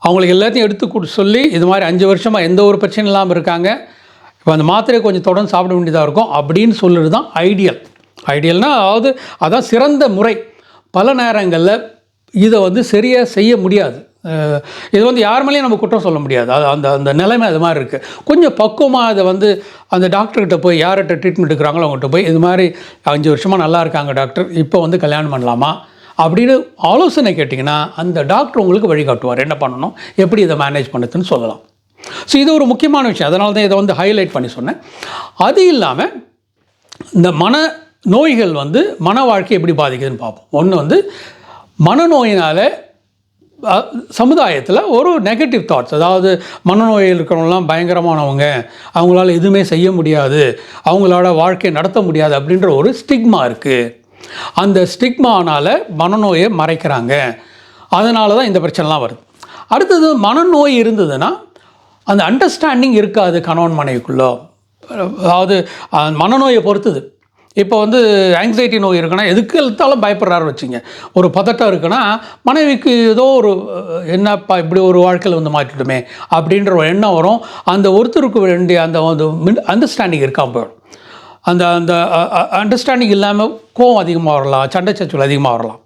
அவங்களுக்கு எல்லாத்தையும் எடுத்து கொடு சொல்லி இது மாதிரி அஞ்சு வருஷமாக எந்த ஒரு பிரச்சனையும் இல்லாமல் இருக்காங்க. இப்போ அந்த மாத்திரையை கொஞ்சம் தொடர்ந்து சாப்பிட வேண்டியதாக இருக்கும் அப்படின்னு சொல்லுறது தான் ஐடியல் ஐடியல்னால் அதாவது அதான் சிறந்த முறை. பல நேரங்களில் இதை வந்து சரியாக செய்ய முடியாது. இது வந்து யார் மேலேயும் நம்ம குற்றம் சொல்ல முடியாது. அது அந்த அந்த நிலைமை அது மாதிரி இருக்குது கொஞ்சம் பக்குவமாக அதை வந்து அந்த டாக்டர்கிட்ட போய் யார்கிட்ட ட்ரீட்மெண்ட் எடுக்கிறாங்களோ அவங்ககிட்ட போய் இது மாதிரி அஞ்சு வருஷமாக நல்லா இருக்காங்க டாக்டர் இப்போ வந்து கல்யாணம் பண்ணலாமா? அப்படின்னு ஆலோசனை கேட்டிங்கன்னா அந்த டாக்டர் உங்களுக்கு வழிகாட்டுவார் என்ன பண்ணணும்? எப்படி இதை மேனேஜ் பண்ணுதுன்னு சொல்லலாம். ஸோ இது ஒரு முக்கியமான விஷயம். அதனால தான் இதை வந்து ஹைலைட் பண்ணி சொன்னேன். அது இல்லாமல் இந்த மன நோய்கள் வந்து மன வாழ்க்கை எப்படி பாதிக்குதுன்னு பார்ப்போம். ஒன்று வந்து மனநோயினால் சமுதாயத்தில் ஒரு நெகட்டிவ் தாட்ஸ் அதாவது மனநோயில் இருக்கிறவங்களாம் பயங்கரமானவங்க. அவங்களால எதுவுமே செய்ய முடியாது. அவங்களால வாழ்க்கையை நடத்த முடியாது அப்படின்ற ஒரு ஸ்டிக்மா இருக்குது அந்த ஸ்டிக்மானால் மனநோயை மறைக்கிறாங்க. அதனால தான் இந்த பிரச்சனைலாம் வருது. அடுத்தது மனநோய் இருந்ததுன்னா அந்த அண்டர்ஸ்டாண்டிங் இருக்காது கணவன் மனைவிக்குள்ளே. அதாவது மனநோயை பொறுத்தது. இப்போ வந்து ஆங்ஸைட்டி நோய் இருக்குன்னா எதுக்கு எடுத்தாலும் பயப்படுறாரு வச்சுங்க. ஒரு பதட்டம் இருக்குன்னா மனைவிக்கு ஏதோ ஒரு என்னப்பா இப்படி ஒரு வாழ்க்கையில் வந்து மாற்றிட்டுமே அப்படின்ற ஒரு எண்ணம் வரும். அந்த ஒருத்தருக்கு வேண்டிய அந்த அண்டர்ஸ்டாண்டிங் இருக்காம போயிடும். அந்த அந்த அண்டர்ஸ்டாண்டிங் இல்லாமல் கோவம் அதிகமாக வரலாம் சண்டை சச்சுவல் அதிகமாக வரலாம்.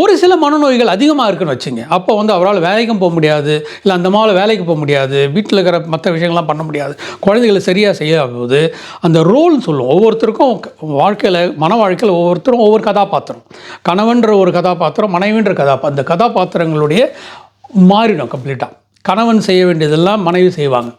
ஒரு சில மனநோய்கள் அதிகமாக இருக்குன்னு வச்சுங்க. அப்போ வந்து அவரால் வேலைக்கும் போக முடியாது இல்லை அந்த மாதிரி வேலைக்கு போக முடியாது வீட்டில் இருக்கிற மற்ற விஷயங்கள்லாம் பண்ண முடியாது. குழந்தைகளை சரியாக செய்ய போது அந்த ரோல்னு சொல்லுவோம். ஒவ்வொருத்தருக்கும் வாழ்க்கையில் மன வாழ்க்கையில் ஒவ்வொருத்தரும் ஒவ்வொரு கதாபாத்திரம். கணவன்ற ஒரு கதாபாத்திரம் மனைவின்ற கதாபா அந்த கதாபாத்திரங்களுடைய மாறிடும் கம்ப்ளீட்டாக கணவன் செய்ய வேண்டியதெல்லாம் மனைவி செய்வாங்க.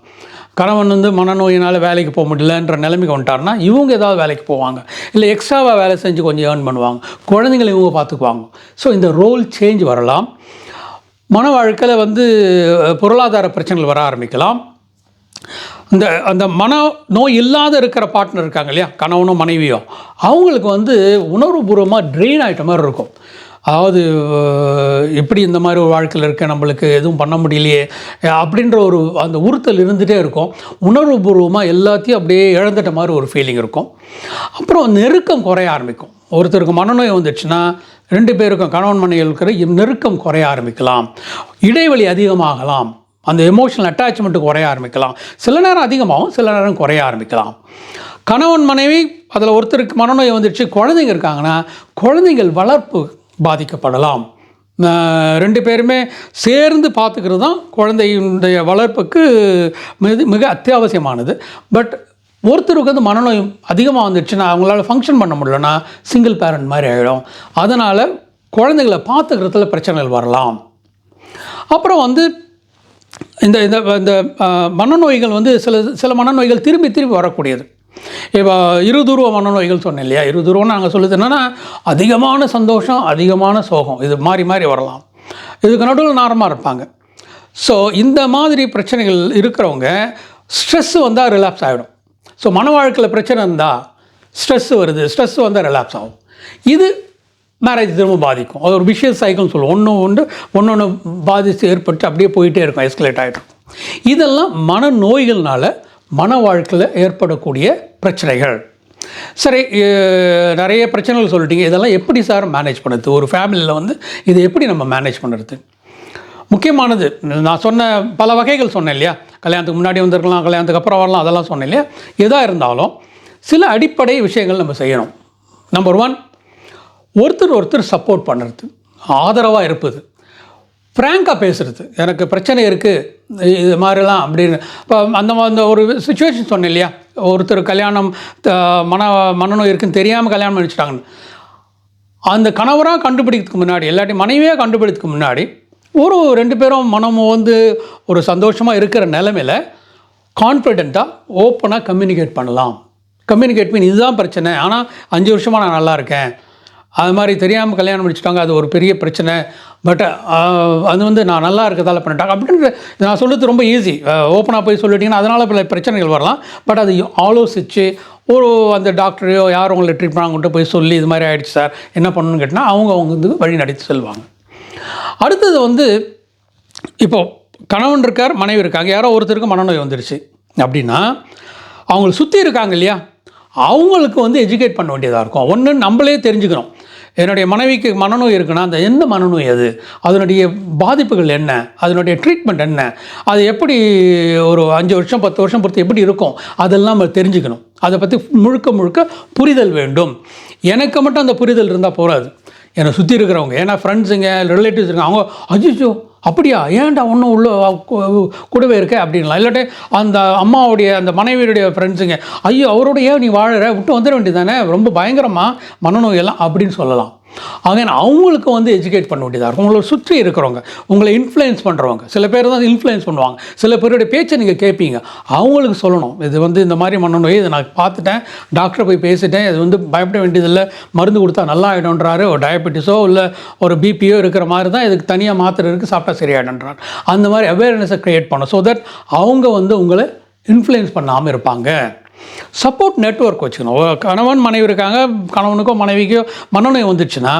கணவன் வந்து மனநோயினால் வேலைக்கு போக முடியலன்ற நிலைமைக்கு வந்துட்டார்னா இவங்க ஏதாவது வேலைக்கு போவாங்க. இல்லை எக்ஸ்ட்ராவாக வேலை செஞ்சு கொஞ்சம் ஏர்ன் பண்ணுவாங்க. குழந்தைங்களை இவங்க பார்த்துக்குவாங்க. ஸோ இந்த ரோல் சேஞ்ச் வரலாம். மன வாழ்க்கையில் வந்து பொருளாதார பிரச்சனைகள் வர ஆரம்பிக்கலாம். இந்த அந்த மன நோய் இல்லாத இருக்கிற பார்ட்னர் இருக்காங்க இல்லையா? கணவனும் மனைவியும் அவங்களுக்கு வந்து உணர்வுபூர்வமாக ட்ரெயின் ஆகிட்ட மாதிரி இருக்கும். அதாவது எப்படி இந்த மாதிரி ஒரு வாழ்க்கையில் இருக்க நம்மளுக்கு எதுவும் பண்ண முடியலையே அப்படின்ற ஒரு அந்த உறுத்தல் இருந்துகிட்டே இருக்கும். உணர்வுபூர்வமாக எல்லாத்தையும் அப்படியே இழந்துட்ட மாதிரி ஒரு ஃபீலிங் இருக்கும். அப்புறம் நெருக்கம் குறைய ஆரம்பிக்கும். ஒருத்தருக்கு மனநோய் வந்துச்சுன்னா ரெண்டு பேருக்கும் கணவன் மனைவி இருக்கிற நெருக்கம் குறைய ஆரம்பிக்கலாம். இடைவெளி அதிகமாகலாம். அந்த எமோஷனல் அட்டாச்மெண்ட்டு குறைய ஆரம்பிக்கலாம். சில நேரம் அதிகமாகும் சில நேரம் குறைய ஆரம்பிக்கலாம். கணவன் மனைவி அதில் ஒருத்தருக்கு மனநோய் வந்துடுச்சு குழந்தைங்க இருக்காங்கன்னா குழந்தைகள் வளர்ப்பு பாதிக்கப்படலாம். ரெண்டு பேருமே சேர்ந்து பார்த்துக்கிறது தான் குழந்தையுடைய வளர்ப்புக்கு மிக மிக அத்தியாவசியமானது. பட் ஒருத்தருக்கு வந்து மனநோய் அதிகமாக வந்துடுச்சுன்னா அவங்களால ஃபங்க்ஷன் பண்ண முடியலன்னா சிங்கிள் பேரண்ட் மாதிரி ஆகிடும் அதனால் குழந்தைகளை பார்த்துக்கிறதுல பிரச்சனைகள் வரலாம். அப்புறம் வந்து இந்த இந்த இந்த மனநோய்கள் வந்து சில சில மனநோய்கள் திரும்பி திரும்பி வரக்கூடியது. இப்போ இருதுருவ மனநோய்கள் சொன்னேன் இல்லையா? இருதுருவம் நாங்கள் சொல்லுது என்னென்னா அதிகமான சந்தோஷம் அதிகமான சோகம். இது மாறி மாறி வரலாம். இதுக்கு நடுவில் நார்மலாக இருப்பாங்க. ஸோ இந்த மாதிரி பிரச்சனைகள் இருக்கிறவங்க ஸ்ட்ரெஸ் வந்தால் ரிலாக்ஸ் ஆகிடும் ஸோ மன வாழ்க்கையில் பிரச்சனை இருந்தால் ஸ்ட்ரெஸ் வருது. ஸ்ட்ரெஸ் வந்தால் ரிலாக்ஸ் ஆகும். இது மேரேஜ் திரும்ப பாதிக்கும். அது ஒரு விஷயம் சைக்கிள்னு சொல்லுவோம். ஒன்று ஒன்று ஒன்று ஒன்று பாதித்து ஏற்பட்டு அப்படியே போயிட்டே இருக்கும் எஸ்கலேட் ஆகிட்டு இதெல்லாம் இதெல்லாம் மனநோய்கள்னால மன வாழ்க்கையில் ஏற்படக்கூடிய பிரச்சனைகள். சரி நிறைய பிரச்சனைகள் சொல்லிட்டீங்க. இதெல்லாம் எப்படி சார் மேனேஜ் பண்ணுறது? ஒரு ஃபேமிலியில் வந்து இதை எப்படி நம்ம மேனேஜ் பண்ணுறது? முக்கியமானது நான் சொன்ன பல வகைகள் சொன்னேன் இல்லையா? கல்யாணத்துக்கு முன்னாடி வந்திருக்கலாம் கல்யாணத்துக்கு அப்புறம் வரலாம் அதெல்லாம் சொன்னேன் இல்லையா? எதாக இருந்தாலும் சில அடிப்படை விஷயங்கள் நம்ம செய்யணும். நம்பர் ஒன் ஒருத்தர் ஒருத்தர் சப்போர்ட் பண்ணுறது. ஆதரவாக இருப்பது. ஃப்ராங்காக பேசுகிறது எனக்கு பிரச்சனை இருக்குது இது மாதிரிலாம் அப்படின்னு இப்போ அந்த அந்த ஒரு சுச்சுவேஷன் சொன்னேன் இல்லையா? ஒருத்தர் கல்யாணம் த- மன மனநோய் இருக்குன்னு தெரியாமல் கல்யாணம் பண்ணிச்சிட்டாங்கன்னு. அந்த கணவராக கண்டுபிடிக்கிறதுக்கு முன்னாடி இல்லாட்டி மனைவியாக கண்டுபிடிக்கிறதுக்கு முன்னாடி ஒரு ரெண்டு பேரும் மனம் வந்து ஒரு சந்தோஷமாக இருக்கிற நிலமையில் கான்ஃபிடெண்ட்டாக ஓப்பனாக கம்யூனிகேட் பண்ணலாம். கம்யூனிகேட் மீன் இதுதான் பிரச்சனை. ஆனால் அஞ்சு வருஷமாக நான் நல்லா இருக்கேன். அது மாதிரி தெரியாமல் கல்யாணம் முடிச்சுட்டாங்க அது ஒரு பெரிய பிரச்சனை. பட் அது வந்து நான் நல்லா இருக்கதால பண்ணிட்டாங்க அப்படின்ற நான் சொல்கிறது ரொம்ப ஈஸி ஓப்பனாக போய் சொல்லிட்டிங்கன்னா அதனால் பல பிரச்சனைகள் வரலாம். பட் அது ஆலோசித்து ஒரு அந்த டாக்டரையோ யார் உங்களை ட்ரீட் பண்ணாங்கன்ட்டு போய் சொல்லி இது மாதிரி ஆகிடுச்சு சார் என்ன பண்ணணும்னு கேட்டால் அவங்க அவங்க வந்து வழி நடத்தி செல்வாங்க. அடுத்தது வந்து இப்போ கணவன் இருக்கார் மனைவி இருக்காங்க. யாரோ ஒருத்தருக்கு மனநோய் வந்துடுச்சு அப்படின்னா அவங்கள சுற்றி இருக்காங்க இல்லையா? அவங்களுக்கு வந்து எஜுகேட் பண்ண வேண்டியதாக இருக்கும். ஒன்று நம்மளே தெரிஞ்சுக்கணும் என்னுடைய மனைவிக்கு மனநோய் இருக்குன்னா அந்த எந்த மனநோய் அது? அதனுடைய பாதிப்புகள் என்ன? அதனுடைய ட்ரீட்மெண்ட் என்ன? அது எப்படி ஒரு அஞ்சு வருஷம் பத்து வருஷம் பொறுத்து எப்படி இருக்கும்? அதெல்லாம் நம்ம தெரிஞ்சுக்கணும். அதை பற்றி முழுக்க முழுக்க புரிதல் வேண்டும். எனக்கு மட்டும் அந்த புரிதல் இருந்தால் போகாது என்னை சுற்றி இருக்கிறவங்க ஏன்னா ஃப்ரெண்ட்ஸுங்க ரிலேட்டிவ்ஸ் இருக்காங்க அவங்க அஜிச்சோ! அப்படியா? ஏன்டா ஒன்றும் உள்ள கூடவே இருக்க? அப்படின்லாம். இல்லாட்டி அந்த அம்மாவுடைய அந்த மனைவியுடைய ஃப்ரெண்ட்ஸுங்க ஐயோ அவரோட ஏன் நீ வாழற? விட்டு வந்துட வேண்டியதானே ரொம்ப பயங்கரமாக மனநோயெல்லாம் அப்படின்னு சொல்லலாம். ஆக அவங்களுக்கு வந்து எஜுகேட் பண்ண வேண்டியதாக இருக்கும். உங்களை சுற்றி இருக்கிறவங்க உங்களை இன்ஃப்ளூயன்ஸ் பண்ணுறவங்க சில பேர் தான் இன்ஃப்ளூயன்ஸ் பண்ணுவாங்க. சில பேருடைய பேச்சை நீங்கள் கேட்பீங்க அவங்களுக்கு சொல்லணும். இது வந்து இந்த மாதிரி மனநோய் இதை நான் பார்த்துட்டேன். டாக்டரை போய் பேசிட்டேன். இது வந்து பயப்பட வேண்டியதில்லை. மருந்து கொடுத்தா நல்லா ஆகிடும்ன்றாரு ஒரு டயபெட்டிஸோ இல்லை ஒரு பிபியோ இருக்கிற மாதிரி தான் இதுக்கு தனியாக மாத்திரை இருக்குது சாப்பிட்டா சரியாயிடும்ன்றார். அந்த மாதிரி அவேர்னஸை க்ரியேட் பண்ணும் ஸோ தட் அவங்க வந்து உங்களை இன்ஃப்ளூயன்ஸ் பண்ணாமல் இருப்பாங்க. சப்போர்ட் நெட்வொர்க் வச்சுக்கணும். ஒரு கணவன் மனைவி இருக்காங்க கணவனுக்கோ மனைவிக்கோ மனநோய் வந்துச்சுன்னா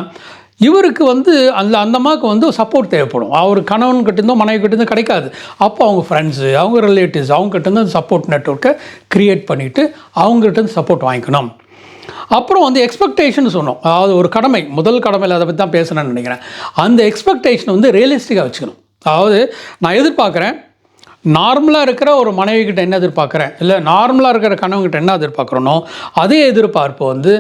இவருக்கு வந்து அந்த அந்த அம்மாவுக்கு வந்து சப்போர்ட் தேவைப்படும். அவர் கணவன் கிட்டேருந்தோ மனைவி கிட்டேருந்தோ கிடைக்காது. அப்போ அவங்க ஃப்ரெண்ட்ஸு அவங்க ரிலேட்டிவ்ஸ் அவங்க கிட்டேருந்து அந்த சப்போர்ட் நெட்வொர்க்கை க்ரியேட் பண்ணிவிட்டு அவங்ககிட்ட சப்போர்ட் வாங்கிக்கணும். அப்புறம் வந்து எக்ஸ்பெக்டேஷன் சொன்னோம். அதாவது ஒரு கடமை முதல் கடமையில் அதை பற்றி தான் பேசணும்னு நினைக்கிறேன். அந்த எக்ஸ்பெக்டேஷன் வந்து ரியலிஸ்டிக்காக வச்சுக்கணும். அதாவது நான் எதிர்பார்க்குறேன் நார்மலாக இருக்கிற ஒரு மனைவி கிட்ட என்ன எதிர்பார்க்குறேன்? இல்லை நார்மலாக இருக்கிற கணவன்கிட்ட என்ன எதிர்பார்க்குறனோ அதே எதிர்பார்ப்பு வந்து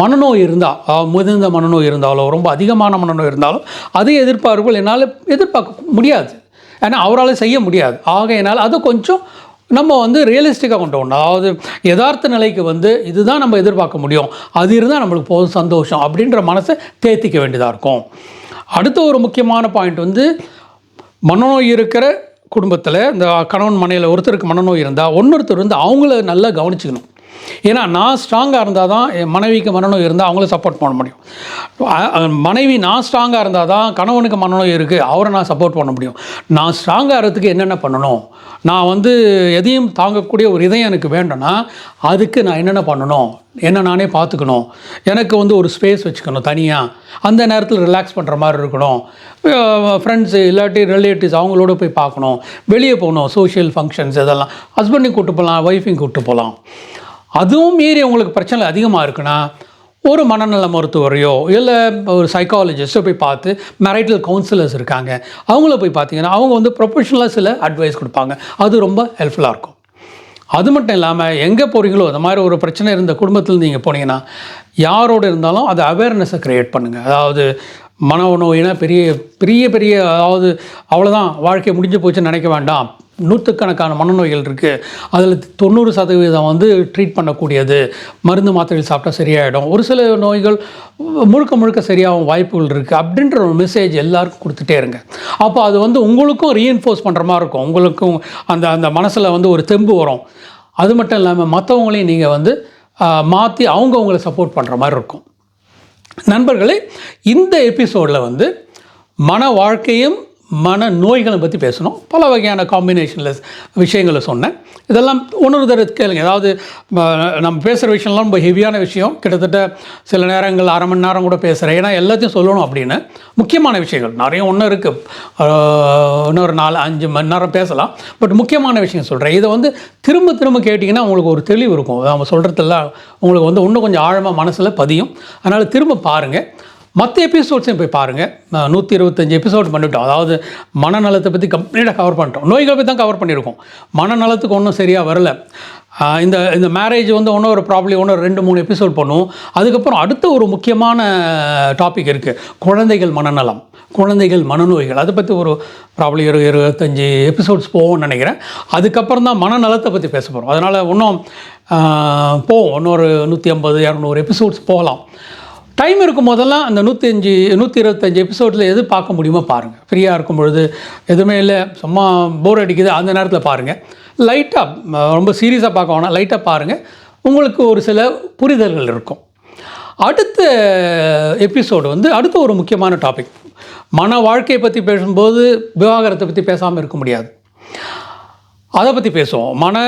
மனநோய் இருந்தால் முதிர்ந்த மனநோய் இருந்தாலோ ரொம்ப அதிகமான மனநோய் இருந்தாலும் அதே எதிர்பார்ப்புகள் என்னால் எதிர்பார்க்க முடியாது. ஏன்னா அவரால் செய்ய முடியாது. ஆகையினால் அது கொஞ்சம் நம்ம வந்து ரியலிஸ்டிக்காக கொண்டு வரணும். அதாவது யதார்த்த நிலைக்கு வந்து இதுதான் நம்ம எதிர்பார்க்க முடியும். அது இருந்தால் நம்மளுக்கு போதும் சந்தோஷம் அப்படின்ற மனசை தேத்திக்க வேண்டியதாக இருக்கும். அடுத்த ஒரு முக்கியமான பாயிண்ட் வந்து மனநோய் இருக்கிற குடும்பத்தில் இந்த கணவன் மனையில் ஒருத்தருக்கு மனநோய் இருந்தால் ஒன்னொருத்தர் வந்து அவங்கள நல்லா கவனிச்சுக்கணும். ஏன்னா நான் ஸ்ட்ராங்காக இருந்தால் தான் என் மனைவிக்கு மனநோய் இருந்தால் அவங்களும் சப்போர்ட் பண்ண முடியும். மனைவி நான் ஸ்ட்ராங்காக இருந்தால் தான் கணவனுக்கு மனநோய் இருக்குது அவரை நான் சப்போர்ட் பண்ண முடியும். நான் ஸ்ட்ராங்காக இருக்கிறதுக்கு என்னென்ன பண்ணணும்? நான் வந்து எதையும் தாங்கக்கூடிய ஒரு இதயம் எனக்கு வேண்டும்னா அதுக்கு நான் என்னென்ன பண்ணணும்? என்ன நானே பார்த்துக்கணும். எனக்கு வந்து ஒரு ஸ்பேஸ் வச்சுக்கணும் தனியாக அந்த நேரத்தில் ரிலாக்ஸ் பண்ணுற மாதிரி இருக்கணும். ஃப்ரெண்ட்ஸு இல்லாட்டி ரிலேட்டிவ்ஸ் அவங்களோட போய் பார்க்கணும். வெளியே போகணும் சோஷியல் ஃபங்க்ஷன்ஸ் இதெல்லாம். ஹஸ்பண்டையும் கூப்பிட்டு போகலாம் ஒய்ஃபையும் கூப்பிட்டு போகலாம் அதுவும் மீறி உங்களுக்கு பிரச்சனை அதிகமாக இருக்குன்னா ஒரு மனநல மருத்துவரையோ இல்லை ஒரு சைக்காலஜிஸ்ட்டோ போய் பார்த்து மெரைட்டல் கவுன்சிலர்ஸ் இருக்காங்க அவங்கள போய் பார்த்தீங்கன்னா அவங்க வந்து ப்ரொஃபஷனலாக சில அட்வைஸ் கொடுப்பாங்க. அது ரொம்ப ஹெல்ப்ஃபுல்லாக இருக்கும். அது மட்டும் இல்லாமல் எங்கே போகிறீங்களோ அந்த மாதிரி ஒரு பிரச்சனை இருந்த குடும்பத்தில் நீங்கள் போனீங்கன்னா யாரோடு இருந்தாலும் அது அவேர்னஸை க்ரியேட் பண்ணுங்கள் அதாவது மன நோயினா பெரிய பெரிய பெரிய அதாவது அவ்வளோதான் வாழ்க்கை முடிஞ்சு போச்சுன்னு நினைக்க வேண்டாம். நூற்றுக்கணக்கான மனநோய்கள் இருக்குது அதில் தொண்ணூறு சதவீதம் வந்து ட்ரீட் பண்ணக்கூடியது. மருந்து மாத்திரைகள் சாப்பிட்டா சரியாயிடும். ஒரு சில நோய்கள் முழுக்க முழுக்க சரியாகும் வாய்ப்புகள் இருக்குது அப்படின்ற ஒரு மெசேஜ் எல்லாருக்கும் கொடுத்துட்டே இருங்க. அப்போ அது வந்து உங்களுக்கும் ரீஎன்ஃபோர்ஸ் பண்ணுற மாதிரி இருக்கும். உங்களுக்கும் அந்த அந்த மனசில் வந்து ஒரு தெம்பு வரும். அது மட்டும் இல்லாமல் மற்றவங்களையும் நீங்கள் வந்து மாற்றி அவங்க உங்களை சப்போர்ட் பண்ணுற மாதிரி இருக்கும். நண்பர்களே இந்த எபிசோடில் வந்து மன வாழ்க்கையும் மன நோய்களை பற்றி பேசணும். பல வகையான காம்பினேஷனில் விஷயங்களை சொன்னேன். இதெல்லாம் ஒன்று தடவை கேளுங்க. அதாவது நம்ம பேசுகிற விஷயம்லாம் ரொம்ப ஹெவியான விஷயம். கிட்டத்தட்ட சில நேரங்கள் அரை மணி நேரம் கூட பேசுகிறேன் ஏன்னா எல்லாத்தையும் சொல்லணும் அப்படின்னு. முக்கியமான விஷயங்கள். நிறைய ஒன்று இருக்குது இன்னொரு நாலு அஞ்சு மணி நேரம் பேசலாம். பட் முக்கியமான விஷயம் சொல்கிறேன் இதை வந்து திரும்ப திரும்ப கேட்டிங்கன்னா உங்களுக்கு ஒரு தெளிவு இருக்கும். நம்ம சொல்கிறதெல்லாம் உங்களுக்கு வந்து இன்னும் கொஞ்சம் ஆழமாக மனசில் பதியும். அதனால் திரும்ப பாருங்கள் மற்ற எபிசோட்ஸையும் போய் பாருங்கள் நூற்றி இருபத்தஞ்சி எபிசோட் பண்ணிவிட்டோம் அதாவது மனநலத்தை பற்றி கம்ப்ளீட்டாக கவர் பண்ணிட்டோம். நோய்களை பற்றி தான் கவர் பண்ணியிருக்கோம். மனநலத்துக்கு ஒன்றும் சரியாக வரல. இந்த இந்த மேரேஜ் வந்து ஒன்றும் ஒரு ப்ராப்ளம் ஒன்று ரெண்டு மூணு எபிசோட் பண்ணுவோம் அதுக்கப்புறம் அடுத்த ஒரு முக்கியமான டாபிக் இருக்குது குழந்தைகள் மனநலம். குழந்தைகள் மனநோய்கள். அதை பற்றி ஒரு ப்ராப்ளம் இரு இருபத்தஞ்சி எபிசோட்ஸ் போவோம்னு நினைக்கிறேன். அதுக்கப்புறம் தான் மனநலத்தை பற்றி பேச போகிறோம் அதனால் இன்னும் போவோம். இன்னொரு நூற்றி ஐம்பது இரநூறு எபிசோட்ஸ் போகலாம். டைம் இருக்கும் போதெல்லாம் அந்த நூற்றி அஞ்சு நூற்றி இருபத்தஞ்சி எபிசோடில் எது பார்க்க முடியுமோ பாருங்கள் ஃப்ரீயாக இருக்கும் பொழுது எதுவுமே இல்லை சும்மா போர் அடிக்குது அந்த நேரத்தில் பாருங்கள் லைட்டாக ரொம்ப சீரியஸாக பார்க்க வேணாம் லைட்டாக பாருங்கள் உங்களுக்கு ஒரு சில புரிதல்கள் இருக்கும். அடுத்த எபிசோடு வந்து அடுத்த ஒரு முக்கியமான டாபிக் மன வாழ்க்கையை பற்றி பேசும்போது விவாகரத்தை பற்றி பேசாமல் இருக்க முடியாது. அதை பற்றி பேசுவோம். மன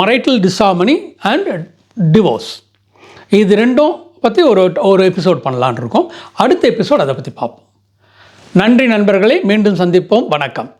மரைட்டல் டிசாமனி அண்ட் டிவோர்ஸ் இது ரெண்டும் பற்றி ஒரு ஒரு எபிசோட் பண்ணலான்னு இருக்கோம். அடுத்த எபிசோட் அதை பற்றி பார்ப்போம். நன்றி நண்பர்களே மீண்டும் சந்திப்போம். வணக்கம்.